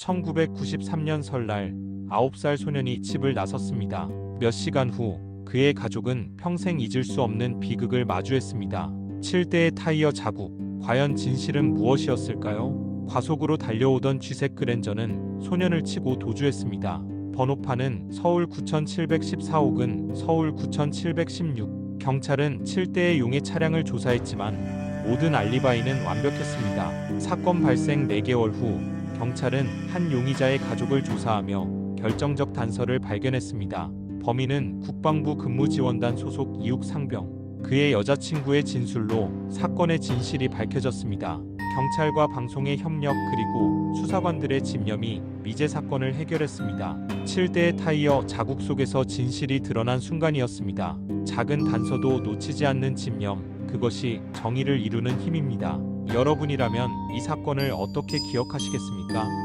1993년 설날 9살 소년이 집을 나섰습니다. 몇 시간 후 그의 가족은 평생 잊을 수 없는 비극을 마주했습니다. 7대의 타이어 자국. 과연 진실은 무엇이었을까요? 과속으로 달려오던 쥐색 그랜저는 소년을 치고 도주했습니다. 번호판은 서울 9714혹은 서울 9716. 경찰은 7대의 용의 차량을 조사했지만 모든 알리바이는 완벽했습니다. 사건 발생 4개월 후 경찰은 한 용의자의 가족을 조사하며 결정적 단서를 발견했습니다. 범인은 국방부 근무지원단 소속 이육 상병. 그의 여자친구의 진술로 사건의 진실이 밝혀졌습니다. 경찰과 방송의 협력 그리고 수사관들의 집념이 미제 사건을 해결했습니다. 7대의 타이어 자국 속에서 진실이 드러난 순간이었습니다. 작은 단서도 놓치지 않는 집념, 그것이 정의를 이루는 힘입니다. 여러분이라면 이 사건을 어떻게 기억하시겠습니까?